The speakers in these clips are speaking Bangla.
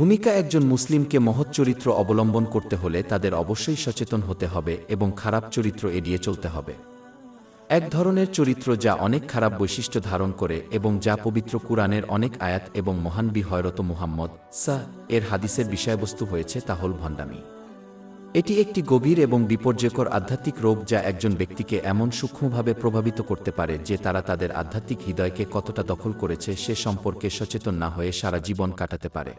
ভূমিকা একজন মুসলিমকে মহৎ চরিত্র অবলম্বন করতে হলে তাদের অবশ্যই সচেতন হতে হবে এবং খারাপ চরিত্র এড়িয়ে চলতে হবে। এক ধরনের চরিত্র যা অনেক খারাপ বৈশিষ্ট্য ধারণ করে এবং যা পবিত্র কুরআনের অনেক আয়াত এবং মহান বিহয়রত মুহাম্মদ সা এর হাদিসের বিষয়বস্তু হয়েছে তা হল ভণ্ডামি। এটি একটি গভীর এবং বিপর্যয়কর আধ্যাত্মিক রোগ যা একজন ব্যক্তিকে এমন সূক্ষ্মভাবে প্রভাবিত করতে পারে যে তারা তাদের আধ্যাত্মিক হৃদয়কে কতটা দখল করেছে সে সম্পর্কে সচেতন না হয়ে সারা জীবন কাটাতে পারে।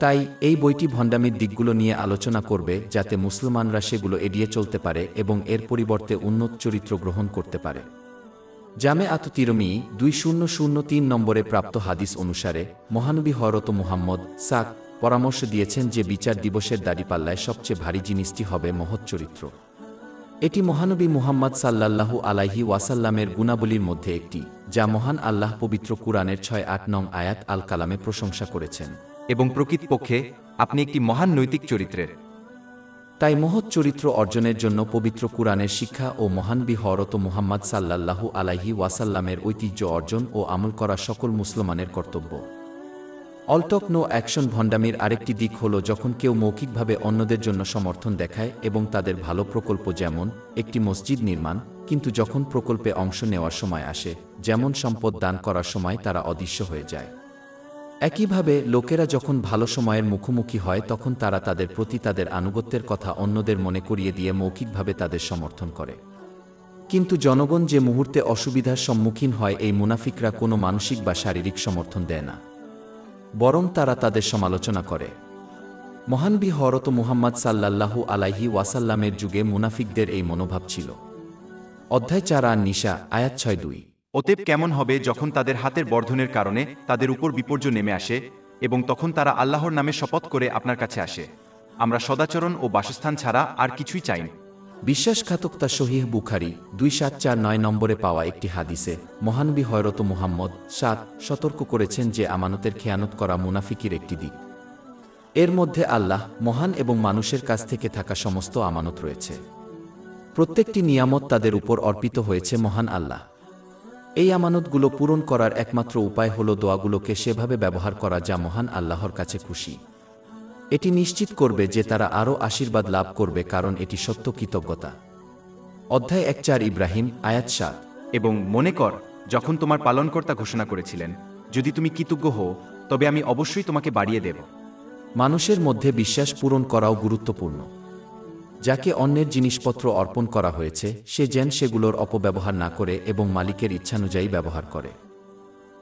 তাই এই বইটি ভণ্ডামির দিকগুলো নিয়ে আলোচনা করবে যাতে মুসলমানরা সেগুলো এড়িয়ে চলতে পারে এবং এর পরিবর্তে উন্নত চরিত্র গ্রহণ করতে পারে। জামে আত তিরমি দুই শূন্য শূন্য তিন নম্বরে প্রাপ্ত হাদিস অনুসারে, মহানবী হরত মুহাম্মদ সাক পরামর্শ দিয়েছেন যে বিচার দিবসের দাড়িপাল্লায় সবচেয়ে ভারী জিনিসটি হবে মহৎ চরিত্র। এটি মহানবী মুহাম্মদ সাল্লাল্লাহু আলাইহি ওয়াসাল্লামের গুণাবলীর মধ্যে একটি, যা মহান আল্লাহ পবিত্র কুরআনের ছয় আট নং আয়াত আল কালামে প্রশংসা করেছেন। এবং প্রকৃতপক্ষে আপনি একটি মহান নৈতিক চরিত্রের। তাই মহৎ চরিত্র অর্জনের জন্য পবিত্র কুরআনের শিক্ষা ও মহানবী হরত মুহাম্মদ সাল্লাল্লাহু আলাইহি ওয়াসাল্লামের ঐতিহ্য অর্জন ও আমল করা সকল মুসলমানের কর্তব্য। অলটক নো অ্যাকশন ভণ্ডামির আরেকটি দিক হল যখন কেউ মৌখিকভাবে অন্যদের জন্য সমর্থন দেখায় এবং তাদের ভালো প্রকল্প যেমন একটি মসজিদ নির্মাণ, কিন্তু যখন প্রকল্পে অংশ নেওয়ার সময় আসে, যেমন সম্পদ দান করার সময় তারা অদৃশ্য হয়ে যায়। একইভাবে, লোকেরা যখন ভালো সময়ের মুখোমুখি হয়, তখন তারা তাদের প্রতি তাদের আনুগত্যের কথা অন্যদের মনে করিয়ে দিয়ে মৌখিকভাবে তাদের সমর্থন করে। কিন্তু জনগণ যে মুহূর্তে অসুবিধার সম্মুখীন হয়, এই মুনাফিকরা কোনো মানসিক বা শারীরিক সমর্থন দেয় না। বরং তারা তাদের সমালোচনা করে। মহানবী হরত মুহাম্মদ সাল্লাল্লাহু আলাইহি ওয়াসাল্লামের যুগে মুনাফিকদের এই মনোভাব ছিল। অধ্যায় চার আর নিশা আয়াত ছয় দুই। অতএব কেমন হবে যখন তাদের হাতের বর্ধনের কারণে তাদের উপর বিপর্যয় নেমে আসে এবং তখন তারা আল্লাহর নামে শপথ করে আপনার কাছে আসে। আমরা সদাচরণ ও বাসস্থান ছাড়া আর কিছুই চাই না। বিশ্বাসঘাতকতা শহীহ বুখারি দুই সাত চার নয় নম্বরে পাওয়া একটি হাদিসে মহানবী হয়রত মুহাম্মদ সাত সতর্ক করেছেন যে আমানতের খেয়ানত করা মুনাফিকির একটি দিক। এর মধ্যে আল্লাহ মহান এবং মানুষের কাছ থেকে থাকা সমস্ত আমানত রয়েছে। প্রত্যেকটি নিয়ামত তাদের উপর অর্পিত হয়েছে মহান আল্লাহ। এই আমানতগুলো পূরণ করার একমাত্র উপায় হল দোয়াগুলোকে সেভাবে ব্যবহার করা যা মহান আল্লাহর কাছে খুশি। এটি নিশ্চিত করবে যে তারা আরও আশীর্বাদ লাভ করবে কারণ এটি সত্য কৃতজ্ঞতা। অধ্যায় এক চার ইব্রাহিম আয়াত সাত। এবং মনে কর যখন তোমার পালনকর্তা ঘোষণা করেছিলেন যদি তুমি কৃতজ্ঞ হও তবে আমি অবশ্যই তোমাকে বাড়িয়ে দেব। মানুষের মধ্যে বিশ্বাস পূরণ করাও গুরুত্বপূর্ণ। যাকে অন্যের জিনিসপত্র অর্পণ করা হয়েছে, সে যেন সেগুলোর অপব্যবহার না করে এবং মালিকের ইচ্ছানুযায়ী ব্যবহার করে।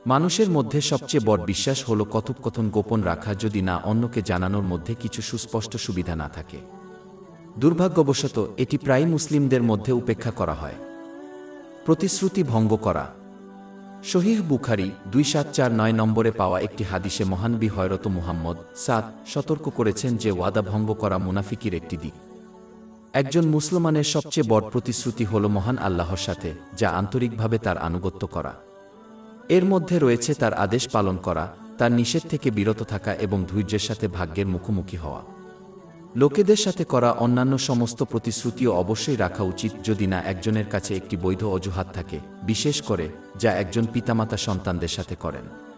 মানুষের মধ্যে সবচেয়ে বড় বিশ্বাস হল কথোপকথন গোপন রাখা যদি না অন্যকে জানানোর মধ্যে কিছু সুস্পষ্ট সুবিধা না থাকে। দুর্ভাগ্যবশত, এটি প্রায় মুসলিমদের মধ্যে উপেক্ষা করা হয়। প্রতিশ্রুতি ভঙ্গ করা। শহীহ বুখারি দুই সাত চার নয় নম্বরে পাওয়া একটি হাদিসে মহানবী হয়রত মুহাম্মদ সাত সতর্ক করেছেন যে ওয়াদা ভঙ্গ করা মুনাফিকির একটি দিক। একজন মুসলমানের সবচেয়ে বড় প্রতিশ্রুতি হল মহান আল্লাহর সাথে, যা আন্তরিকভাবে তার আনুগত্য করা। এর মধ্যে রয়েছে তার আদেশ পালন করা, তার নিষেধ থেকে বিরত থাকা এবং ধৈর্যের সাথে ভাগ্যের মুখোমুখি হওয়া। লোকেদের সাথে করা অন্যান্য সমস্ত প্রতিশ্রুতিও অবশ্যই রাখা উচিত যদি না একজনের কাছে একটি বৈধ অজুহাত থাকে, বিশেষ করে যা একজন পিতামাতা সন্তানদের সাথে করেন।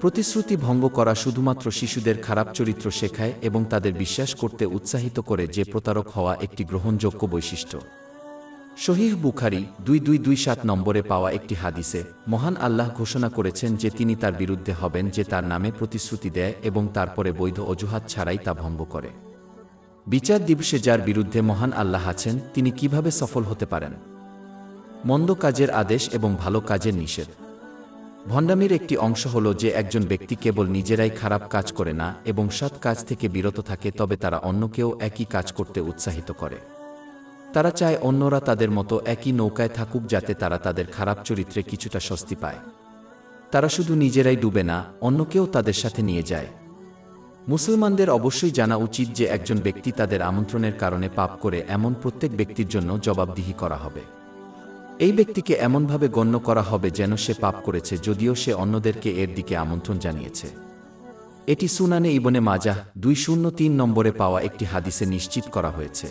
প্রতিশ্রুতি ভঙ্গ করা শুধুমাত্র শিশুদের খারাপ চরিত্র শেখায় এবং তাদের বিশ্বাস করতে উৎসাহিত করে যে প্রতারক হওয়া একটি গ্রহণযোগ্য বৈশিষ্ট্য। শহীহ বুখারি দুই দুই দুই সাত নম্বরে পাওয়া একটি হাদিসে, মহান আল্লাহ ঘোষণা করেছেন যে তিনি তার বিরুদ্ধে হবেন যে তার নামে প্রতিশ্রুতি দেয় এবং তারপরে বৈধ অজুহাত ছাড়াই তা ভঙ্গ করে। বিচার দিবসে যার বিরুদ্ধে মহান আল্লাহ আছেন, তিনি কীভাবে সফল হতে পারেন? মন্দ কাজের আদেশ এবং ভালো কাজের নিষেধ। ভণ্ডামির একটি অংশ হল যে একজন ব্যক্তি কেবল নিজেরাই খারাপ কাজ করে না এবং সৎ কাজ থেকে বিরত থাকে, তবে তারা অন্যকেও একই কাজ করতে উৎসাহিত করে। তারা চায় অন্যরা তাদের মতো একই নৌকায় থাকুক যাতে তারা তাদের খারাপ চরিত্রে কিছুটা স্বস্তি পায়। তারা শুধু নিজেরাই ডুবে না অন্যকেও তাদের সাথে নিয়ে যায়। মুসলমানদের অবশ্যই জানা উচিত যে একজন ব্যক্তি তাদের আমন্ত্রণের কারণে পাপ করে এমন প্রত্যেক ব্যক্তির জন্য জবাবদিহি করা হবে। এই ব্যক্তিকে এমনভাবে গণ্য করা হবে যেন সে পাপ করেছে যদিও সে অন্যদেরকে এর দিকে আমন্ত্রণ জানিয়েছে। এটি সুনানে ইবনে মাজাহ দুই শূন্য তিন নম্বরে পাওয়া একটি হাদিসে নিশ্চিত করা হয়েছে।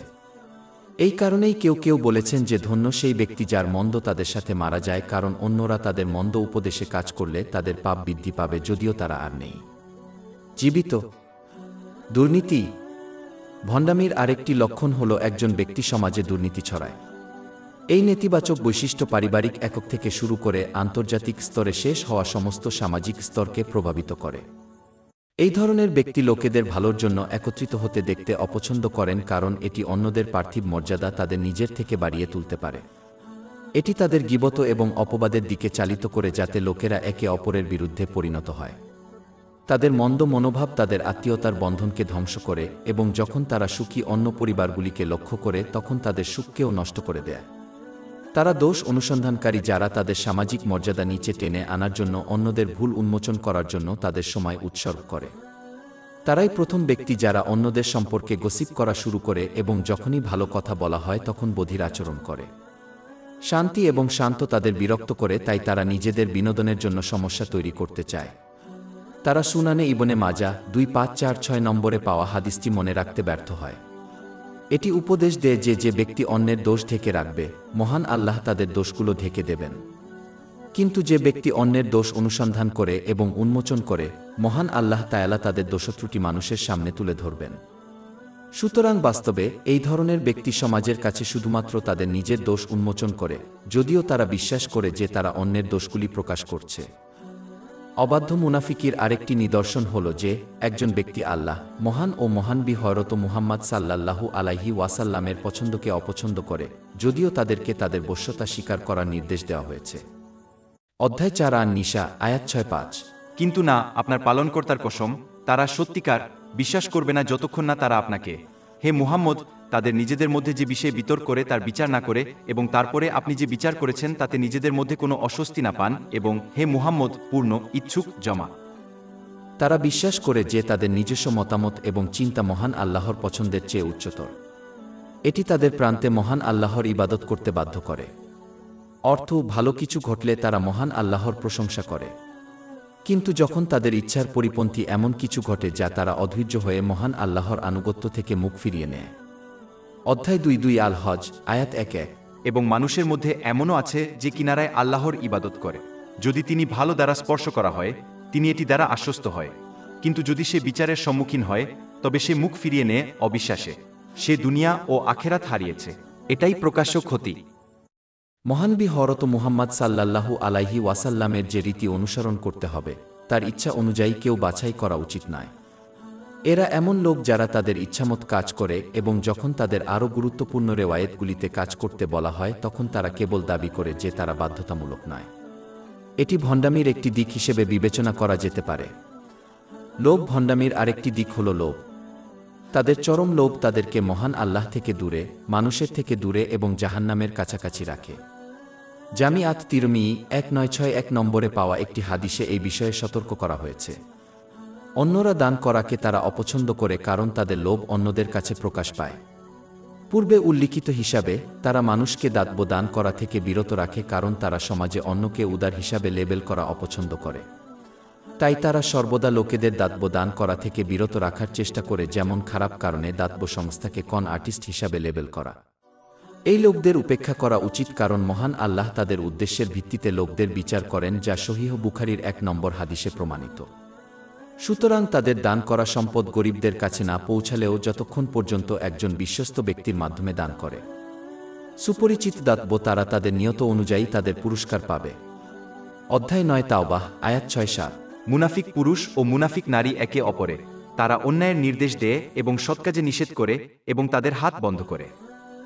এই কারণেই কেউ কেউ বলেছেন যে ধন্য সেই ব্যক্তি যার মন্দ তাদের সাথে মারা যায় কারণ অন্যরা তাদের মন্দ উপদেশে কাজ করলে তাদের পাপ বৃদ্ধি পাবে যদিও তারা আর নেই। জীবিত। দুর্নীতি। ভণ্ডামির আরেকটি লক্ষণ হল একজন ব্যক্তি সমাজে দুর্নীতি ছড়ায়। এই নেতিবাচক বৈশিষ্ট্য পারিবারিক একক থেকে শুরু করে আন্তর্জাতিক স্তরে শেষ হওয়া সমস্ত সামাজিক স্তরকে প্রভাবিত করে। এই ধরনের ব্যক্তি লোকেদের ভালোর জন্য একত্রিত হতে দেখতে অপছন্দ করেন কারণ এটি অন্যদের পার্থিব মর্যাদা তাদের নিজের থেকে বাড়িয়ে তুলতে পারে। এটি তাদের গিবত এবং অপবাদের দিকে চালিত করে যাতে লোকেরা একে অপরের বিরুদ্ধে পরিণত হয়। তাদের মন্দ মনোভাব তাদের আত্মীয়তার বন্ধনকে ধ্বংস করে এবং যখন তারা সুখী অন্য পরিবারগুলিকে লক্ষ্য করে তখন তাদের সুখকেও নষ্ট করে দেয়। তারা দোষ অনুসন্ধানকারী যারা তাদের সামাজিক মর্যাদা নিচে টেনে আনার জন্য অন্যদের ভুল উন্মোচন করার জন্য তাদের সময় উৎসর্গ করে। তারাই প্রথম ব্যক্তি যারা অন্যদের সম্পর্কে গসিপ করা শুরু করে এবং যখনই ভালো কথা বলা হয় তখন বধির আচরণ করে। শান্তি এবং শান্ত তাদের বিরক্ত করে, তাই তারা নিজেদের বিনোদনের জন্য সমস্যা তৈরি করতে চায়। তারা সুনানে ইবনে মাজা দুই পাঁচ চার ছয় নম্বরে পাওয়া হাদিসটি মনে রাখতে ব্যর্থ হয়। এটি উপদেশ দেয় যে যে ব্যক্তি অন্যের দোষ ঢেকে রাখবে, মহান আল্লাহ তাদের দোষগুলো ঢেকে দেবেন। কিন্তু যে ব্যক্তি অন্যের দোষ অনুসন্ধান করে এবং উন্মোচন করে, মহান আল্লাহ তায়ালা তাদের দোষত্রুটি মানুষের সামনে তুলে ধরবেন। সুতরাং বাস্তবে, এই ধরনের ব্যক্তি সমাজের কাছে শুধুমাত্র তাদের নিজের দোষ উন্মোচন করে, যদিও তারা বিশ্বাস করে যে তারা অন্যের দোষগুলি প্রকাশ করছে। অবাধ্য মুনাফিকির আরেকটি নিদর্শন হল যে, একজন ব্যক্তি আল্লাহ, মহান ও মহানবি হরত মুহাম্মদ সাল্লাল্লাহু আলাইহি ওয়াসাল্লামের পছন্দকে অপছন্দ করে, যদিও তাদেরকে তাদের বশ্যতা স্বীকার করার নির্দেশ দেওয়া হয়েছে। অধ্যায় চার আর নিশা আয়াত ছয় পাঁচ। কিন্তু না, আপনার পালনকর্তার কসম, তারা সত্যিকার, বিশ্বাস করবে না যতক্ষণ না তারা আপনাকে। হে মুহাম্মদ তাদের নিজেদের মধ্যে যে বিষয়ে বিতর্ক করে তার বিচার না করে এবং তারপরে আপনি যে বিচার করেছেন তাতে নিজেদের মধ্যে কোনো অস্বস্তি না পান এবং হে মুহাম্মদ, পূর্ণ, ইচ্ছুক, জমা। তারা বিশ্বাস করে যে তাদের নিজস্ব মতামত এবং চিন্তা মহান আল্লাহর পছন্দের চেয়ে উচ্চতর। এটি তাদের প্রান্তে মহান আল্লাহর ইবাদত করতে বাধ্য করে। অর্থ, ভালো কিছু ঘটলে তারা মহান আল্লাহর প্রশংসা করে। কিন্তু যখন তাদের ইচ্ছার পরিপন্থী এমন কিছু ঘটে যা তারা অধৈর্য হয়ে মহান আল্লাহর আনুগত্য থেকে মুখ ফিরিয়ে নেয়। অধ্যায় দুই দুই আল হজ আয়াত এক এক। এবং মানুষের মধ্যে এমনও আছে যে কিনারায় আল্লাহর ইবাদত করে। যদি তিনি ভালো দ্বারা স্পর্শ করা হয় তিনি এটি দ্বারা আশ্বস্ত হয়। কিন্তু যদি সে বিচারের সম্মুখীন হয় তবে সে মুখ ফিরিয়ে নেয় অবিশ্বাসে। সে দুনিয়া ও আখেরাত হারিয়েছে। এটাই প্রকাশ্য ক্ষতি। মহানবী হরত মুহাম্মদ সাল্লাল্লাহু আলাইহি ওয়াসাল্লামের যে রীতি অনুসরণ করতে হবে তার ইচ্ছা অনুযায়ী কেউ বাছাই করা উচিত নয়। এরা এমন লোক যারা তাদের ইচ্ছামত কাজ করে এবং যখন তাদের আরও গুরুত্বপূর্ণ রেওয়ায়েতগুলিতে কাজ করতে বলা হয়, তখন তারা কেবল দাবি করে যে তারা বাধ্যতামূলক নয়। এটি ভণ্ডামির একটি দিক হিসেবে বিবেচনা করা যেতে পারে। লোভ ভণ্ডামির আরেকটি দিক হল লোভ। তাদের চরম লোভ তাদেরকে মহান আল্লাহ থেকে দূরে, মানুষের থেকে দূরে এবং জাহান্নামের কাছাকাছি রাখে। জামিয়াত তিরমি এক নয় ছয় এক নম্বরে পাওয়া একটি হাদিসে এই বিষয়ে সতর্ক করা হয়েছে। অন্যরা দান করাকে তারা অপছন্দ করে কারণ তাদের লোভ অন্যদের কাছে প্রকাশ পায়। পূর্বে উল্লিখিত হিসাবে, তারা মানুষকে দাতব্য দান করা থেকে বিরত রাখে কারণ তারা সমাজে অন্যকে উদার হিসাবে লেবেল করা অপছন্দ করে। তাই তারা সর্বদা লোকেদের দাতব্য দান করা থেকে বিরত রাখার চেষ্টা করে যেমন খারাপ কারণে দাতব্য সংস্থাকে কন আর্টিস্ট হিসাবে লেবেল করা। এই লোকদের উপেক্ষা করা উচিত কারণ মহান আল্লাহ তাদের উদ্দেশ্যের ভিত্তিতে লোকদের বিচার করেন যা সহিহ বুখারির এক নম্বর হাদিসে প্রমাণিত। সুতরাং তাদের দান করা সম্পদ গরিবদের কাছে না পৌঁছালেও যতক্ষণ পর্যন্ত একজন বিশ্বস্ত ব্যক্তির মাধ্যমে দান করে। সুপরিচিত দাতব্য তারা তাদের নিয়ত অনুযায়ী তাদের পুরস্কার পাবে। অধ্যায় নয় তাওবাহ, আয়াত ছয় সাত। মুনাফিক পুরুষ ও মুনাফিক নারী একে অপরে তারা অন্যায়ের নির্দেশ দেয় এবং সৎকাজে নিষেধ করে এবং তাদের হাত বন্ধ করে।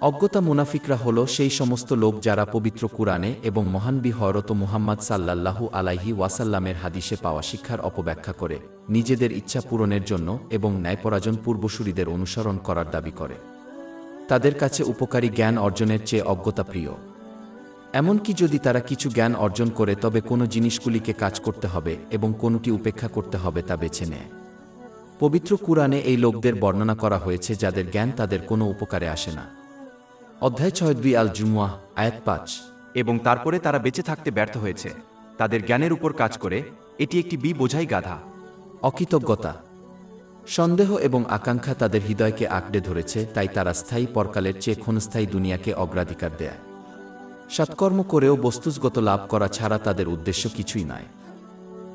অজ্ঞতা মুনাফিকরা হল সেই সমস্ত লোক যারা পবিত্র কুরআনে এবং মহানবী হরত মুহাম্মদ সাল্লাল্লাহু আলাইহি ওয়াসাল্লামের হাদিসে পাওয়া শিক্ষার অপব্যাখ্যা করে, নিজেদের ইচ্ছা পূরণের জন্য এবং ন্যায়পরাজন পূর্বসূরিদের অনুসরণ করার দাবি করে। তাদের কাছে উপকারী জ্ঞান অর্জনের চেয়ে অজ্ঞতা প্রিয়। এমনকি যদি তারা কিছু জ্ঞান অর্জন করে, তবে কোনো জিনিসগুলিকে কাজ করতে হবে এবং কোনোটি উপেক্ষা করতে হবে তা বেছে নেয়। পবিত্র কুরআনে এই লোকদের বর্ণনা করা হয়েছে যাদের জ্ঞান তাদের কোনো উপকারে আসে না। অধ্যায় ছয় দুই আল জুমুয়া আয়াত পাঁচ। এবং তারপরে তারা বেঁচে থাকতে ব্যর্থ হয়েছে। তাদের জ্ঞানের উপর কাজ করে এটি একটি বি বোঝাই গাধা। অকৃতজ্ঞতা। সন্দেহ এবং আকাঙ্ক্ষা তাদের হৃদয়কে আঁকড়ে ধরেছে তাই তারা স্থায়ী পরকালের চেয়ে ক্ষণস্থায়ী দুনিয়াকে অগ্রাধিকার দেয়। সৎকর্ম করেও বস্তুসগত লাভ করা ছাড়া তাদের উদ্দেশ্য কিছুই নয়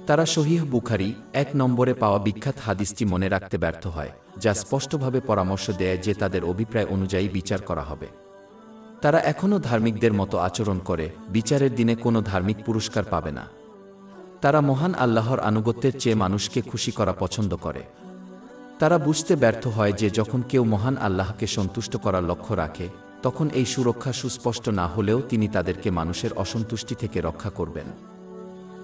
তারা শহীহ বুখারি এক নম্বরে পাওয়া বিখ্যাত হাদিসটি মনে রাখতে ব্যর্থ হয় যা স্পষ্টভাবে পরামর্শ দেয় যে তাদের অভিপ্রায় অনুযায়ী বিচার করা হবে। তারা এখনও ধার্মিকদের মতো আচরণ করে, বিচারের দিনে কোনো ধার্মিক পুরস্কার পাবে না। তারা মহান আল্লাহর আনুগত্যের চেয়ে মানুষকে খুশি করা পছন্দ করে। তারা বুঝতে ব্যর্থ হয় যে যখন কেউ মহান আল্লাহকে সন্তুষ্ট করার লক্ষ্য রাখে, তখন এই সুরক্ষা সুস্পষ্ট না হলেও তিনি তাদেরকে মানুষের অসন্তুষ্টি থেকে রক্ষা করবেন।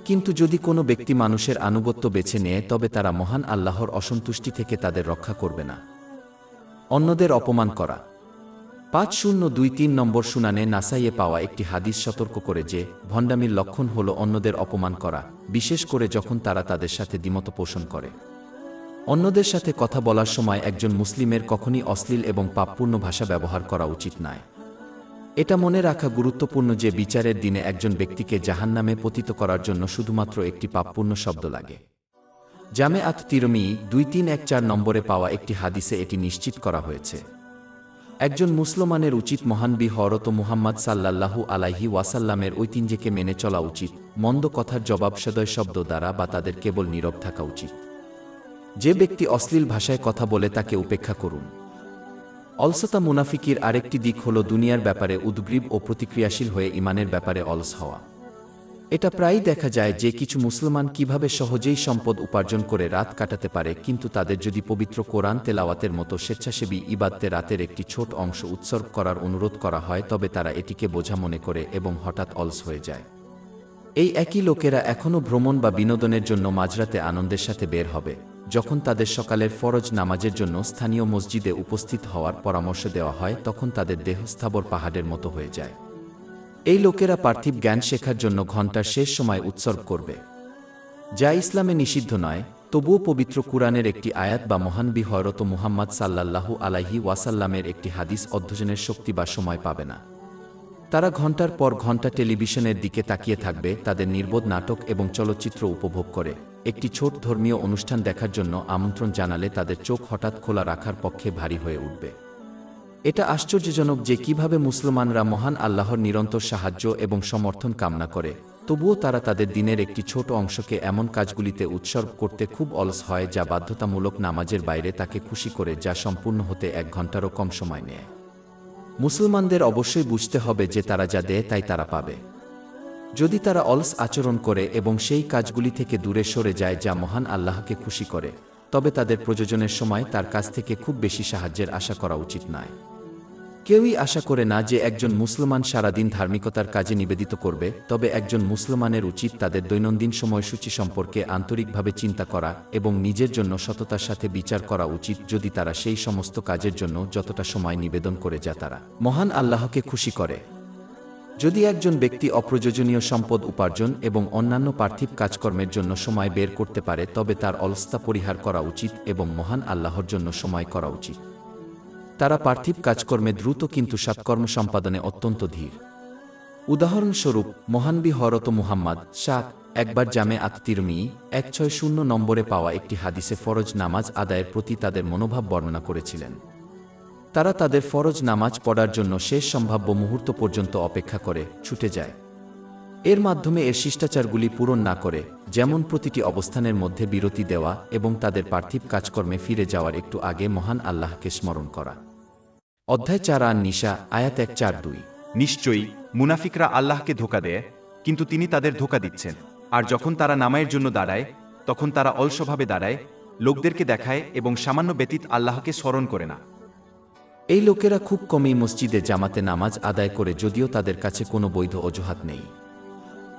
কিন্তু যদি কোনো ব্যক্তি মানুষের আনুগত্য বেছে নেয়, তবে তারা মহান আল্লাহর অসন্তুষ্টি থেকে তাদের রক্ষা করবে না। অন্যদের অপমান করা। পাঁচ শূন্য দুই তিন নম্বর শুনানে নাসাইয়ে পাওয়া একটি হাদিস সতর্ক করে যে, ভণ্ডামির লক্ষণ হল অন্যদের অপমান করা, বিশেষ করে যখন তারা তাদের সাথে দ্বিমত পোষণ করে। অন্যদের সাথে কথা বলার সময় একজন মুসলিমের কখনই অশ্লীল এবং পাপপূর্ণ ভাষা ব্যবহার করা উচিত নয়। এটা মনে রাখা গুরুত্বপূর্ণ যে, বিচারের দিনে একজন ব্যক্তিকে জাহান্নামে পতিত করার জন্য শুধুমাত্র একটি পাপপূর্ণ শব্দ লাগে। জামে আত তিরমি দুই তিন এক চার নম্বরে পাওয়া একটি হাদিসে এটি নিশ্চিত করা হয়েছে। একজন মুসলমানের উচিত মহান হরত মুহাম্মদ সাল্লাল্লাহু আলাইহি ওয়াসাল্লামের ঐতিহ্যকে মেনে চলা উচিত, মন্দ কথার জবাব সদয় শব্দ দ্বারা বা তাদের কেবল নীরব থাকা উচিত। যে ব্যক্তি অশ্লীল ভাষায় কথা বলে তাকে উপেক্ষা করুন। অলসতা মুনাফিকির আরেকটি দিক হল দুনিয়ার ব্যাপারে উদ্গ্রীব ও প্রতিক্রিয়াশীল হয়ে ইমানের ব্যাপারে অলস হওয়া। এটা প্রায়ই দেখা যায় যে কিছু মুসলমান কীভাবে সহজেই সম্পদ উপার্জন করে রাত কাটাতে পারে, কিন্তু তাদের যদি পবিত্র কোরআন তেলাওয়াতের মতো স্বেচ্ছাসেবী ইবাদতে রাতের একটি ছোট অংশ উৎসর্গ করার অনুরোধ করা হয়, তবে তারা এটিকে বোঝা মনে করে এবং হঠাৎ অলস হয়ে যায়। এই একই লোকেরা এখনও ভ্রমণ বা বিনোদনের জন্য মাঝরাতে আনন্দের সাথে বের হবে, যখন তাদের সকালের ফরজ নামাজের জন্য স্থানীয় মসজিদে উপস্থিত হওয়ার পরামর্শ দেওয়া হয়, তখন তাদের দেহ স্থাবর পাহাড়ের মতো হয়ে যায়। এই লোকেরা পার্থিব জ্ঞান শেখার জন্য ঘণ্টার শেষ সময় উৎসর্গ করবে। যা ইসলামে নিষিদ্ধ নয়, তবুও পবিত্র কুরআনের একটি আয়াত বা মহান হরত মুহাম্মদ সাল্লাল্লাহু আলাইহি ওয়াসাল্লামের একটি হাদিস অধ্যয়নের শক্তি বা সময় পাবে না। তারা ঘণ্টার পর ঘণ্টা টেলিভিশনের দিকে তাকিয়ে থাকবে, তাদের নির্বোধ নাটক এবং চলচ্চিত্র উপভোগ করে। একটি ছোট ধর্মীয় অনুষ্ঠান দেখার জন্য আমন্ত্রণ জানালে তাদের চোখ হঠাৎ খোলা রাখার পক্ষে ভারী হয়ে উঠবে। এটা আশ্চর্যজনক যে কীভাবে মুসলমানরা মহান আল্লাহর নিরন্তর সাহায্য এবং সমর্থন কামনা করে। তবুও তারা তাদের দিনের একটি ছোট অংশকে এমন কাজগুলিতে উৎসর্গ করতে খুব অলস হয় যা বাধ্যতামূলক নামাজের বাইরে তাকে খুশি করে যা সম্পূর্ণ হতে এক ঘন্টারও কম সময় নেয়। মুসলমানদের অবশ্যই বুঝতে হবে যে তারা যা দেয় তাই তারা পাবে। যদি তারা অলস আচরণ করে এবং সেই কাজগুলি থেকে দূরে সরে যায় যা মহান আল্লাহকে খুশি করে, তবে তাদের প্রযোজনের সময় তার কাছ থেকে খুব বেশি সাহায্যের আশা করা উচিত নয়। কেউই আশা করে না যে একজন মুসলমান সারাদিন ধার্মিকতার কাজে নিবেদিত করবে, তবে একজন মুসলমানের উচিত তাদের দৈনন্দিন সময়সূচি সম্পর্কে আন্তরিকভাবে চিন্তা করা এবং নিজের জন্য সততার সাথে বিচার করা উচিত যদি তারা সেই সমস্ত কাজের জন্য যতটা সময় নিবেদন করে যা তারা। মহান আল্লাহকে খুশি করে। যদি একজন ব্যক্তি অপ্রয়োজনীয় সম্পদ উপার্জন এবং অন্যান্য পার্থিব কাজকর্মের জন্য সময় বের করতে পারে, তবে তার অলস্তা পরিহার করা উচিত এবং মহান আল্লাহর জন্য সময় করা উচিত। তারা পার্থিব কাজকর্মে দ্রুত কিন্তু সৎকর্ম সম্পাদনে অত্যন্ত ধীর। উদাহরণস্বরূপ, মহানবী হরত মুহাম্মদ শাহ একবার জামে আত্মীরমি এক ছয় শূন্য নম্বরে পাওয়া একটি হাদিসে ফরজ নামাজ আদায়ের প্রতি তাদের মনোভাব বর্ণনা করেছিলেন। তারা তাদের ফরজ নামাজ পড়ার জন্য শেষ সম্ভাব্য মুহূর্ত পর্যন্ত অপেক্ষা করে ছুটে যায়। এর মাধ্যমে এর শিষ্টাচারগুলি পূরণ না করে, যেমন প্রতিটি অবস্থানের মধ্যে বিরতি দেওয়া এবং তাদের পার্থিব কাজকর্মে ফিরে যাওয়ার একটু আগে মহান আল্লাহকে স্মরণ করা। অধ্যায় চার আন নিশা আয়াত এক চার দুই। নিশ্চয়ই মুনাফিকরা আল্লাহকে ধোকা দেয় কিন্তু তিনি তাদের ধোকা দিচ্ছেন। আর যখন তারা নামায়ের জন্য দাঁড়ায় তখন তারা অলসভাবে দাঁড়ায় লোকদেরকে দেখায় এবং সামান্য ব্যতীত আল্লাহকে স্মরণ করে না। এই লোকেরা খুব কমই মসজিদে জামাতে নামাজ আদায় করে যদিও তাদের কাছে কোনো বৈধ অজুহাত নেই।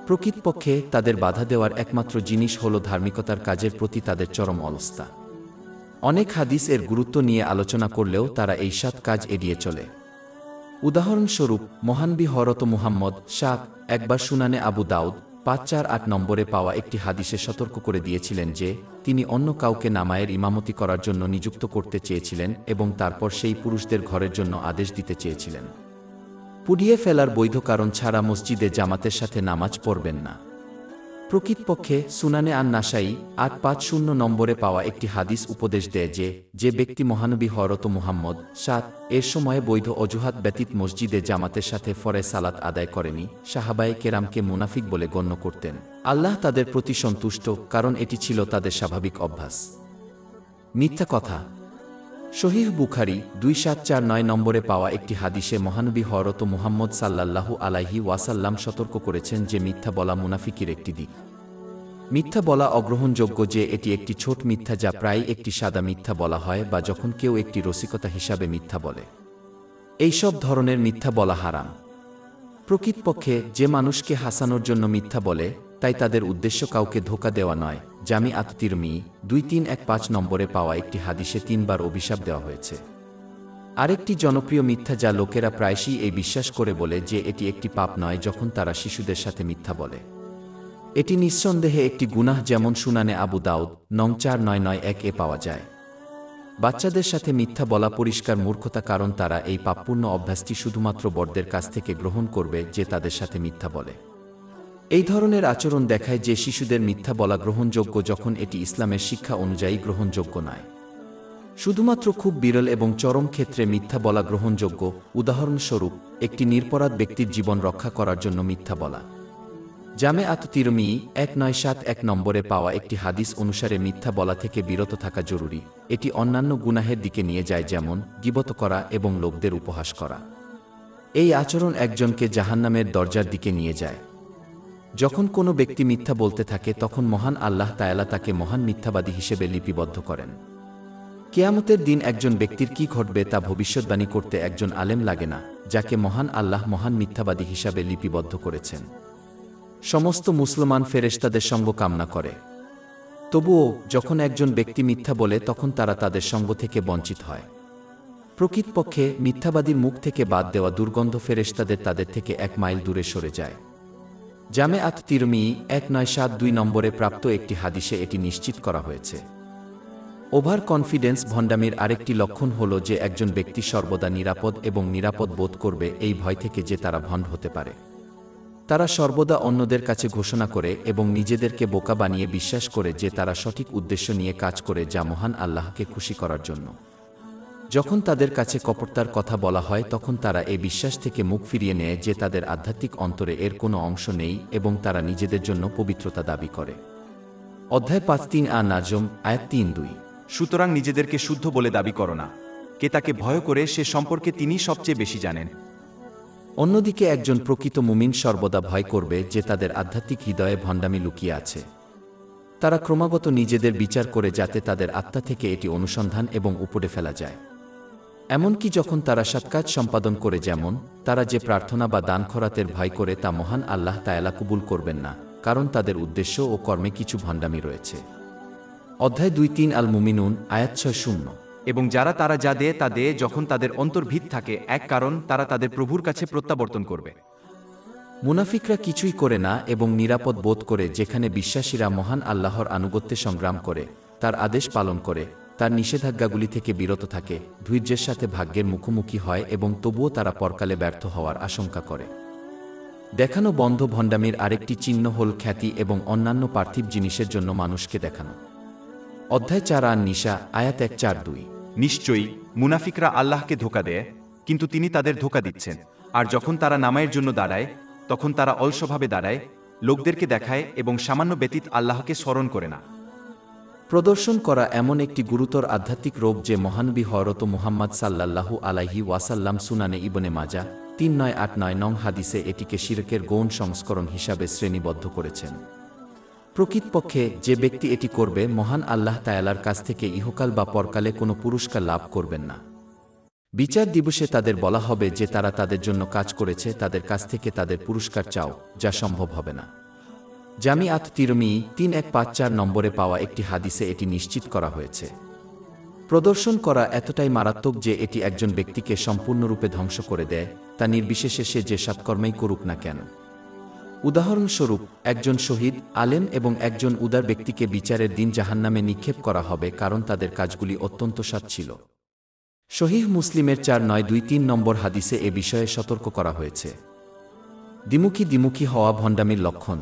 প্রকৃতপক্ষে তাদের বাধা দেওয়ার একমাত্র জিনিস হল ধার্মিকতার কাজের প্রতি তাদের চরম অলস্তা। অনেক হাদিস এর গুরুত্ব নিয়ে আলোচনা করলেও তারা এই সাত কাজ এড়িয়ে চলে। উদাহরণস্বরূপ, মহানবী হরত মুহাম্মদ শাক একবার শুনানে আবু দাউদ পাঁচ চার আট নম্বরে পাওয়া একটি হাদিসে সতর্ক করে দিয়েছিলেন যে, তিনি অন্য কাউকে নামায়ের ইমামতি করার জন্য নিযুক্ত করতে চেয়েছিলেন এবং তারপর সেই পুরুষদের ঘরের জন্য আদেশ দিতে চেয়েছিলেন। পুড়িয়ে ফেলার বৈধ কারণ ছাড়া মসজিদে জামাতের সাথে নামাজ পড়বেন না। প্রকৃতপক্ষে সুনানে আন নাসাই আট পাঁচ শূন্য নম্বরে পাওয়া একটি হাদিস উপদেশ দেয় যে যে ব্যক্তি মহানবী হরত মুহাম্মদ সাত এর সময়ে বৈধ অজুহাত ব্যতীত মসজিদে জামাতের সাথে ফরে সালাত আদায় করেনি, সাহাবায়ে কেরামকে মুনাফিক বলে গণ্য করতেন। আল্লাহ তাদের প্রতি সন্তুষ্ট, কারণ এটি ছিল তাদের স্বাভাবিক অভ্যাস। মিথ্যা কথা শহীহ বুখারি দুই সাত চার নয় নম্বরে পাওয়া একটি হাদিসে মহানবী হরত মুহাম্মদ সাল্লাল্লাহু আলাইহি ওয়াসাল্লাম সতর্ক করেছেন যে মিথ্যা বলা মুনাফিকের একটি দিক। মিথ্যা বলা অগ্রহণযোগ্য যে এটি একটি ছোট মিথ্যা যা প্রায় একটি সাদা মিথ্যা বলা হয় বা যখন কেউ একটি রসিকতা হিসাবে মিথ্যা বলে। এইসব ধরনের মিথ্যা বলা হারাম। প্রকৃতপক্ষে যে মানুষকে হাসানোর জন্য মিথ্যা বলে তাই তাদের উদ্দেশ্য কাউকে ধোকা দেওয়া নয়। জামি আততির মি দুই তিন এক পাঁচ নম্বরে পাওয়া একটি হাদিসে তিনবার অভিশাপ দেওয়া হয়েছে। আরেকটি জনপ্রিয় মিথ্যা যা লোকেরা প্রায়শই এই বিশ্বাস করে বলে যে এটি একটি পাপ নয় যখন তারা শিশুদের সাথে মিথ্যা বলে। এটি নিঃসন্দেহে একটি গুনাহ যেমন শুনানে আবু দাউদ, নং চার নয় নয় এক এ পাওয়া যায়। বাচ্চাদের সাথে মিথ্যা বলা পরিষ্কার মূর্খতা কারণ তারা এই পাপপূর্ণ অভ্যাসটি শুধুমাত্র বড়দের কাছ থেকে গ্রহণ করবে যে তাদের সাথে মিথ্যা বলে। এই ধরনের আচরণ দেখায় যে শিশুদের মিথ্যা বলা গ্রহণযোগ্য যখন এটি ইসলামের শিক্ষা অনুযায়ী গ্রহণযোগ্য নয়। শুধুমাত্র খুব বিরল এবং চরম ক্ষেত্রে মিথ্যা বলা গ্রহণযোগ্য, উদাহরণস্বরূপ, একটি নিরপরাধ ব্যক্তির জীবন রক্ষা করার জন্য মিথ্যা বলা। জামে আত তিরমি এক নয় সাত এক নম্বরে পাওয়া একটি হাদিস অনুসারে মিথ্যা বলা থেকে বিরত থাকা জরুরি। এটি অন্যান্য গুনাহের দিকে নিয়ে যায় যেমন, গিবত করা এবং লোকদের উপহাস করা। এই আচরণ একজনকে জাহান্নামের দরজার দিকে নিয়ে যায়। যখন কোনো ব্যক্তি মিথ্যা বলতে থাকে, তখন মহান আল্লাহ তায়ালা তাকে মহান মিথ্যাবাদী হিসেবে লিপিবদ্ধ করেন। কেয়ামতের দিন একজন ব্যক্তির কি ঘটবে তা ভবিষ্যৎবাণী করতে একজন আলেম লাগে না, যাকে মহান আল্লাহ মহান মিথ্যাবাদী হিসাবে লিপিবদ্ধ করেছেন। সমস্ত মুসলমান ফেরেশতাদের সঙ্গ কামনা করে। তবুও, যখন একজন ব্যক্তি মিথ্যা বলে, তখন তারা তাদের সঙ্গ থেকে বঞ্চিত হয়। প্রকৃতপক্ষে, মিথ্যাবাদীর মুখ থেকে বাদ দেওয়া দুর্গন্ধ ফেরেশতাদের তাদের থেকে এক মাইল দূরে সরে যায়। জামে আত তিরমি এক নয় সাত দুই নম্বরে প্রাপ্ত একটি হাদিসে এটি নিশ্চিত করা হয়েছে। ওভার কনফিডেন্স ভণ্ডামির আরেকটি লক্ষণ হল যে একজন ব্যক্তি সর্বদা নিরাপদ এবং নিরাপদ বোধ করবে এই ভয় থেকে যে তারা ভণ্ড হতে পারে। তারা সর্বদা অন্যদের কাছে ঘোষণা করে এবং নিজেদেরকে বোকা বানিয়ে বিশ্বাস করে যে তারা সঠিক উদ্দেশ্য নিয়ে কাজ করে যা মহান আল্লাহকে খুশি করার জন্য। যখন তাদের কাছে কপটতার কথা বলা হয় তখন তারা এ বিশ্বাস থেকে মুখ ফিরিয়ে নেয় যে তাদের আধ্যাত্মিক অন্তরে এর কোনো অংশ নেই এবং তারা নিজেদের জন্য পবিত্রতা দাবি করে। অধ্যায় পাঁচ তিন আ নাজম আয়াত তিন দুই। সুতরাং নিজেদেরকে শুদ্ধ বলে দাবি করো না। কে তাকে ভয় করে সে সম্পর্কে তিনি সবচেয়ে বেশি জানেন। অন্যদিকে একজন প্রকৃত মুমিন সর্বদা ভয় করবে যে তাদের আধ্যাত্মিক হৃদয়ে ভণ্ডামি লুকিয়ে আছে। তারা ক্রমাগত নিজেদের বিচার করে যাতে তাদের আত্মা থেকে এটি অনুসন্ধান এবং উপড়ে ফেলা যায়। এমনকি যখন তারা সৎকাজ সম্পাদন করে যেমন তারা যে প্রার্থনা বা দান খরাতের ভয় করে তা মহান আল্লাহ তায়ালা কবুল করবেন না কারণ তাদের উদ্দেশ্য ও কর্মে কিছু ভণ্ডামি রয়েছে। অধ্যায় দুই তিন আল মুমিনুন আয়াত ছয় শূন্য। এবং যারা তারা যা দেয় তা দেয় যখন তাদের অন্তর্ভিত থাকে এক কারণ তারা তাদের প্রভুর কাছে প্রত্যাবর্তন করবে। মুনাফিকরা কিছুই করে না এবং নিরাপদ বোধ করে যেখানে বিশ্বাসীরা মহান আল্লাহর আনুগত্যে সংগ্রাম করে তার আদেশ পালন করে তার নিষেধাজ্ঞাগুলি থেকে বিরত থাকে, ধৈর্যের সাথে ভাগ্যের মুখোমুখি হয় এবং তবুও তারা পরকালে ব্যর্থ হওয়ার আশঙ্কা করে। দেখানো বন্ধ ভণ্ডামির আরেকটি চিহ্ন হল খ্যাতি এবং অন্যান্য পার্থিব জিনিসের জন্য মানুষকে দেখানো। অধ্যায় চার আর নিশা, আয়াত এক চার দুই। নিশ্চয়ই, মুনাফিকরা আল্লাহকে ধোকা দেয়, কিন্তু তিনি তাদের ধোকা দিচ্ছেন। আর যখন তারা নামায়ের জন্য দাঁড়ায়, তখন তারা অলসভাবে দাঁড়ায়, লোকদেরকে দেখায় এবং সামান্য ব্যতীত আল্লাহকে স্মরণ করে না। প্রদর্শন করা এমন একটি গুরুতর আধ্যাত্মিক রোগ যে মহানবী হরত মুহাম্মদ সাল্লাল্লাহু আলাইহি ওয়াসাল্লাম সুনানে ইবনে মাজা তিন নয় আট নয় নং হাদিসে এটিকে শিরকের গৌণ সংস্করণ হিসাবে শ্রেণীবদ্ধ করেছেন। প্রকৃতপক্ষে যে ব্যক্তি এটি করবে, মহান আল্লাহ তায়ালার কাছ থেকে ইহকাল বা পরকালে কোনো পুরস্কার লাভ করবেন না। বিচার দিবসে তাদের বলা হবে যে তারা তাদের জন্য কাজ করেছে, তাদের কাছ থেকে তাদের পুরস্কার চাও, যা সম্ভব হবে না। জামি আত তিরমি তিন এক পাঁচ চার নম্বরে পাওয়া একটি হাদিসে এটি নিশ্চিত করা হয়েছে। প্রদর্শন করা এতটাই মারাত্মক যে এটি একজন ব্যক্তিকে সম্পূর্ণরূপে ধ্বংস করে দেয়, তা নির্বিশেষে সে যে সৎকর্মেই করুক না কেন। উদাহরণস্বরূপ, একজন শহীদ, আলেম এবং একজন উদার ব্যক্তিকে বিচারের দিন জাহান্নামে নিক্ষেপ করা হবে কারণ তাদের কাজগুলি অত্যন্ত সৎ ছিল। শহীদ মুসলিমের চার নয় দুই তিন নম্বর হাদিসে এ বিষয়ে সতর্ক করা হয়েছে। দ্বিমুখী দ্বিমুখী হওয়া ভণ্ডামির লক্ষণ।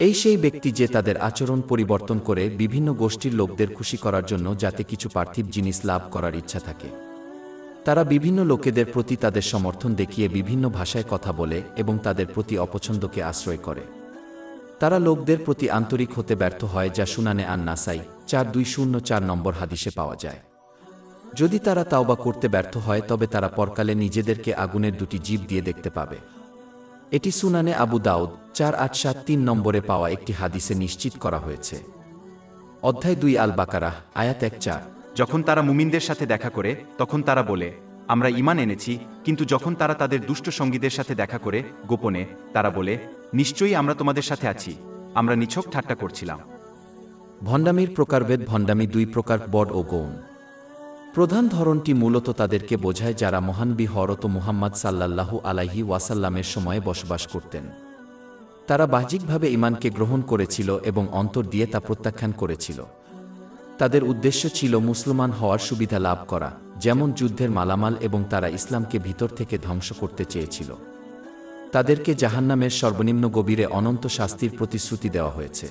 এই সেই ব্যক্তি যে তাদের আচরণ পরিবর্তন করে বিভিন্ন গোষ্ঠীর লোকদের খুশি করার জন্য যাতে কিছু পার্থিব জিনিস লাভ করার ইচ্ছা থাকে। তারা বিভিন্ন লোকেদের প্রতি তাদের সমর্থন দেখিয়ে বিভিন্ন ভাষায় কথা বলে এবং তাদের প্রতি অপছন্দকে আশ্রয় করে। তারা লোকদের প্রতি আন্তরিক হতে ব্যর্থ হয় যা শুনানে আন নাসাই চার দুই শূন্য চার নম্বর হাদিসে পাওয়া যায়। যদি তারা তাওবা করতে ব্যর্থ হয় তবে তারা পরকালে নিজেদেরকে আগুনের দুটি জীব দিয়ে দেখতে পাবে। এটি সুনানে আবু দাউদ চার আট সাত তিন নম্বরে পাওয়া একটি হাদিসে নিশ্চিত করা হয়েছে। অধ্যায় দুই আল বাকারাহ আয়াত এক চার। যখন তারা মুমিনদের সাথে দেখা করে তখন তারা বলে আমরা ইমান এনেছি কিন্তু যখন তারা তাদের দুষ্ট সঙ্গীদের সাথে দেখা করে গোপনে তারা বলে নিশ্চয়ই আমরা তোমাদের সাথে আছি আমরা নিছক ঠাট্টা করছিলাম। ভণ্ডামির প্রকারভেদ ভণ্ডামি দুই প্রকার বড় ও গৌণ। প্রধান ধরনটি মূলত তাদেরকে বোঝায় যারা মহানবী হরত মুহাম্মদ সাল্লাল্লাহু আলাইহি ওয়াসাল্লামের সময়ে বসবাস করতেন। তারা বাহ্যিকভাবে ইমানকে গ্রহণ করেছিল এবং অন্তর দিয়ে তা প্রত্যাখ্যান করেছিল। তাদের উদ্দেশ্য ছিল মুসলমান হওয়ার সুবিধা লাভ করা, যেমন যুদ্ধের মালামাল এবং তারা ইসলামকে ভিতর থেকে ধ্বংস করতে চেয়েছিল। তাদেরকে জাহান্নামের সর্বনিম্ন গভীরে অনন্ত শাস্তির প্রতিশ্রুতি দেওয়া হয়েছে।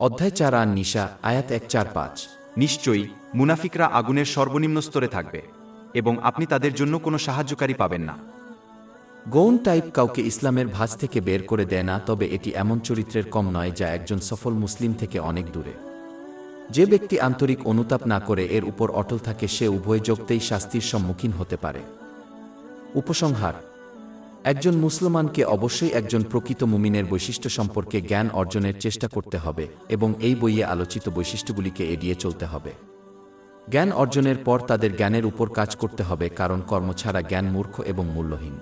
অধ্যায় চার আন নিশা আয়াত এক চার পাঁচ। নিশ্চয়ই মুনাফিকরা আগুনের সর্বনিম্ন স্তরে থাকবে, এবং আপনি তাদের জন্য কোনো সাহায্যকারী পাবেন না। গৌণ টাইপ কাউকে ইসলামের ভাঁজ থেকে বের করে দেয় না, তবে এটি এমন চরিত্রের কম নয় যা একজন সফল মুসলিম থেকে অনেক দূরে। যে ব্যক্তি আন্তরিক অনুতাপ না করে এর উপর অটল থাকে, সে উভয় যোগতেই শাস্তির সম্মুখীন হতে পারে। উপসংহার একজন মুসলমানকে অবশ্যই একজন প্রকৃত মুমিনের বৈশিষ্ট্য সম্পর্কে জ্ঞান অর্জনের চেষ্টা করতে হবে এবং এই বইয়ে আলোচিত বৈশিষ্ট্যগুলিকে এড়িয়ে চলতে হবে। জ্ঞান অর্জনের পর তাদের জ্ঞানের উপর কাজ করতে হবে কারণ কর্ম ছাড়া জ্ঞান মূর্খ এবং মূল্যহীন।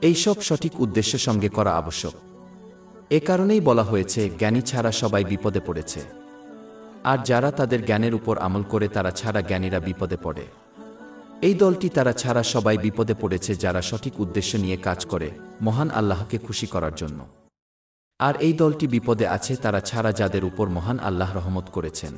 এইসব সঠিক উদ্দেশ্য সঙ্গে করা আবশ্যক। এ কারণেই বলা হয়েছে, জ্ঞানী ছাড়া সবাই বিপদে পড়েছে। আর যারা তাদের জ্ঞানের উপর আমল করে তারা ছাড়া জ্ঞানীরা বিপদে পড়ে। এই দলটি তারা ছাড়া সবাই বিপদে পড়েছে যারা সঠিক উদ্দেশ্য নিয়ে কাজ করে, মহান আল্লাহকে খুশি করার জন্য। আর এই দলটি বিপদে আছে তারা ছাড়া যাদের উপর মহান আল্লাহ রহমত করেছেন।